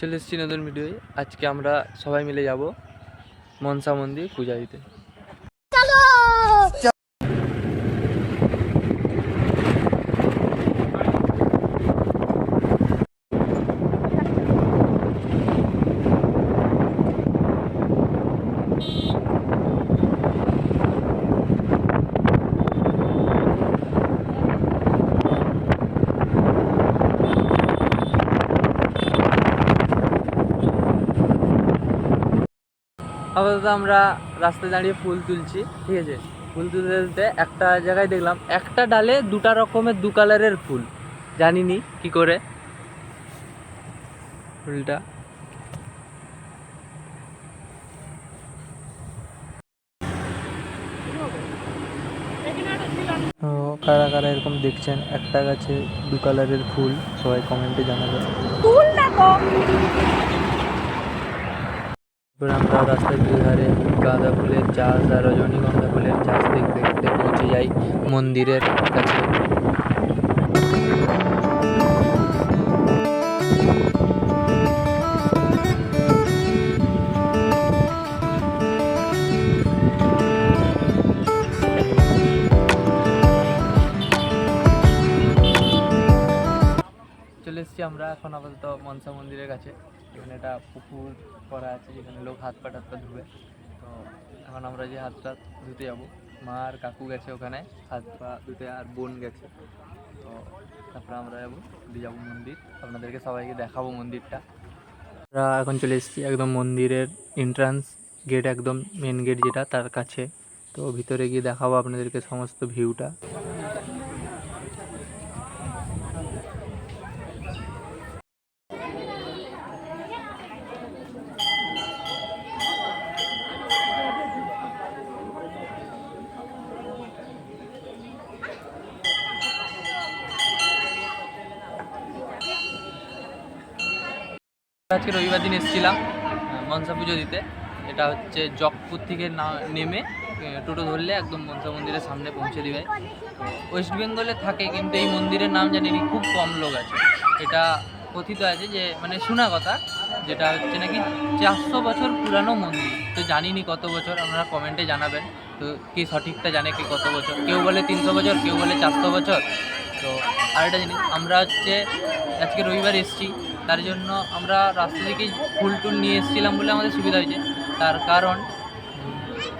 চলে এসেছি নতুন ভিডিওয়ে। আজকে আমরা সবাই মিলে যাব মনসা মন্দির পূজা দিতে। আপাতত আমরা রাস্তায় দাঁড়িয়ে ফুল তুলছি ঠিক আছে? ফুল তুলতে তুলতে একটা জায়গায় দেখলাম একটা ডালে দুটা রকমের দু কালারের ফুল। জানিনি কি করে ফুলটা। তো কারা কারা এরকম দেখছেন একটা গাছে দু কালারের ফুল সবাই কমেন্টে জানাবেন। এবার আমরা রাস্তার দুধারে গাঁদা ফুলের চাষ আর রজনীগন্ধা ফুলের চাষ দেখতে দেখতে পৌঁছে যাই মন্দিরের কাছে। আমরা এখন আপাতত মনসা মন্দিরের কাছে। এখানে একটা পুকুর করা আছে যেখানে লোক হাত পা টাত পা ধুবে। তো এখন আমরা যে হাতটা ধুতে যাব, মা আর কাকু গেছে ওখানে, হাত পা ধুতে আর বোন গেছে। তো তারপরে আমরা যাব, দিয়ে যাব মন্দির। আপনাদেরকে সবাইকে দেখাবো মন্দিরটা। আমরা এখন চলে এসেছি একদম মন্দিরের এন্ট্রান্স গেট একদম মেন গেট যেটা তার কাছে। তো ভিতরে গিয়ে দেখাবো আপনাদেরকে সমস্ত ভিউটা আজকে রবিবার দিন এসেছিলাম মনসা পুজো দিতে। এটা হচ্ছে জকপুর থেকে না নেমে টোটো ধরলে একদম মনসা মন্দিরের সামনে পৌঁছে দিবে। ওয়েস্ট বেঙ্গলে থাকে, কিন্তু এই মন্দিরের নাম জানি খুব কম লোক আছে। এটা কথিত আছে যে মানে শোনা কথা, যেটা হচ্ছে নাকি চারশো বছর পুরানো মন্দির। তো জানিনি কত বছর, আপনারা কমেন্টে জানাবেন। তো কে সঠিকটা জানে কে কত বছর? কেউ বলে তিনশো বছর, কেউ বলে চারশো বছর। তো আরেকটা জিনিস, আমরা হচ্ছে, আজকে রবিবার এসেছি। তার জন্য আমরা রাস্তা থেকে ফুল টুল নিয়ে এসেছিলাম বলে আমাদের সুবিধা হয়েছে। তার কারণ,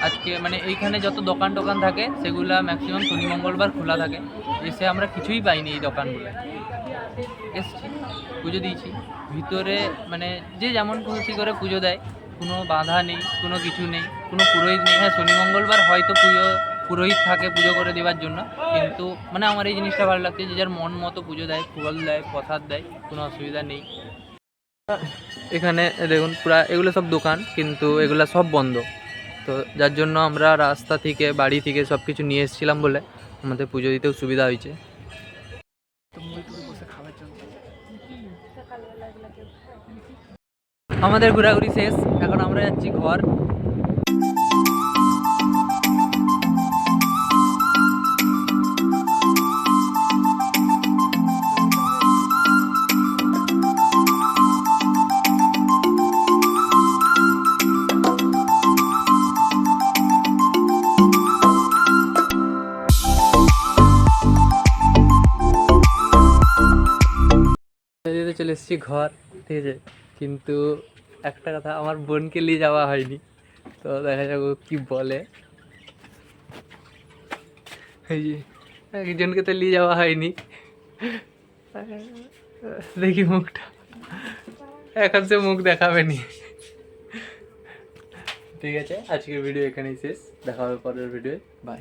আজকে মানে এইখানে যত দোকান টোকান থাকে, সেগুলো ম্যাক্সিমাম শনি, মঙ্গলবার খোলা থাকে। এসে আমরা কিছুই পাইনি এই দোকানগুলো এসছি, পুজো দিয়েছি। ভিতরে মানে যে যেমন খুশি করে পুজো দেয়, কোনো বাধা নেই, কোনো কিছু নেই, কোনো পুরোহিত নেই। হ্যাঁ শনি, মঙ্গলবার হয়তো পুজো, পুরোহিত থাকে পুজো করে দেওয়ার জন্য, কিন্তু মানে আমার এই জিনিসটা ভালো লাগছে যে যার মন মতো পুজো দেয়, ফুল দেয়, প্রসাদ দেয়, কোনো অসুবিধা নেই। এখানে দেখুন, পুরা এগুলো সব দোকান, কিন্তু এগুলো সব বন্ধ। তো যার জন্য আমরা রাস্তা থেকে, বাড়ি থেকে সব কিছু নিয়ে এসেছিলাম বলে আমাদের পুজো দিতেও সুবিধা হয়েছে। আমাদের ঘোরাঘুরি শেষ, এখন আমরা যাচ্ছি ঘর। যেতে চলে এসেছি, ঘর, ঠিক আছে? কিন্তু একটা কথা, আমার বোনকে নিয়ে যাওয়া হয়নি। তো দেখা যাক কি বলে। এই একজনকে তো নিয়ে যাওয়া হয়নি। দেখি মুখটা। এখন সে মুখ দেখাবে নি। ঠিক আছে, আজকের ভিডিও এখানেই শেষ। দেখা হবে পরের ভিডিও বাই